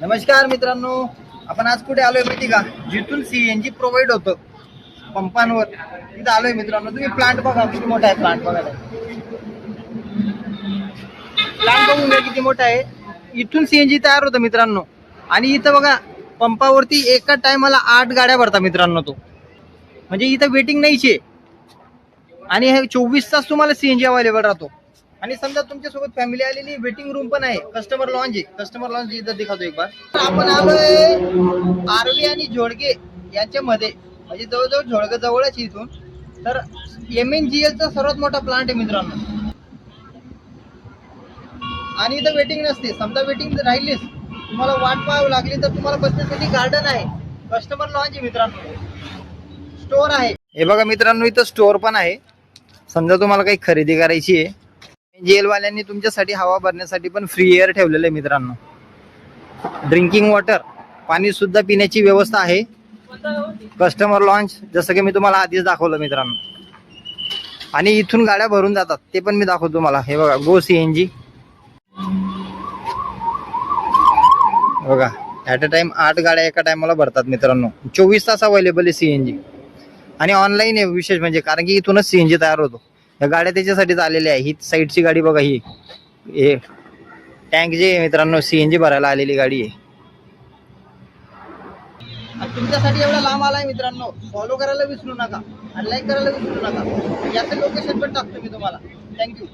नमस्कार मित्रांनो आपण आज कुठे आलोय माहिती का? जिथून सीएनजी प्रोव्हाइड होतं. पंपांवर. तिथं आलोय मित्रांनो तुम्ही प्लांट बघा किती मोठा आहे प्लांट बघायला प्लांट बघून घ्या किती मोठा आहे. इथून सीएनजी तयार होतं मित्रांनो. आणि इथं बघा पंपावरती एका टायमाला आठ गाड्या भरता मित्रांनो तो. म्हणजे इथं वेटिंग नाहीचे आहे आणि हे चोवीस तास तुम्हाला सीएनजी अवेलेबल राहतो. आणि समजा तुमच्यासोबत फॅमिली आलेली वेटिंग रूम पण आहे कस्टमर लॉन्ज आहे. कस्टमर लॉन्च इथं दिखावतो एक बार आपण आलोय आरवी आणि झोडगे यांच्यामध्ये. म्हणजे जवळजवळ झोडगे जवळच इथून. तर एम एन जी एलचा सर्वात मोठा प्लांट आहे मित्रांनो. आणि इथं वेटिंग नसते. समजा वेटिंग राहिलीच तुम्हाला वाट पाहावी लागली तर तुम्हाला बसण्यासाठी गार्डन आहे. कस्टमर लॉन्च आहे मित्रांनो. स्टोअर आहे. हे बघा मित्रांनो इथं स्टोअर पण आहे. समजा तुम्हाला काही खरेदी करायची आहे जेलवाल्यांनी तुमच्यासाठी हवा भरण्यासाठी पण फ्री एअर ठेवलेलं आहे मित्रांनो. ड्रिंकिंग वॉटर पाणी सुद्धा पिण्याची व्यवस्था आहे. कस्टमर लॉन्च जसं की मी तुम्हाला आधीच दाखवलं मित्रांनो. आणि इथून गाड्या भरून जातात ते पण मी दाखवतो तुम्हाला. हे बघा गो सी एन जी बघा ॲट अ टाइम आठ गाड्या एका टायमाला भरतात मित्रांनो. चोवीस तास अवेलेबल आहे सी एन जी आणि ऑनलाईन आहे विशेष म्हणजे कारण की इथूनच सी एन जी तयार होतो. या गाड्या त्याच्यासाठीच आलेल्या आहे ही साईडची गाडी बघा ही. हे टँक जे आहे मित्रांनो सी एन जी भरायला आलेली गाडी आहे. आणि तुमच्यासाठी एवढा लांब आलाय मित्रांनो फॉलो करायला विसरू नका आणि लाईक करायला विसरू नका. याचं लोकेशन पण टाकतो मी तुम्हाला. थँक्यू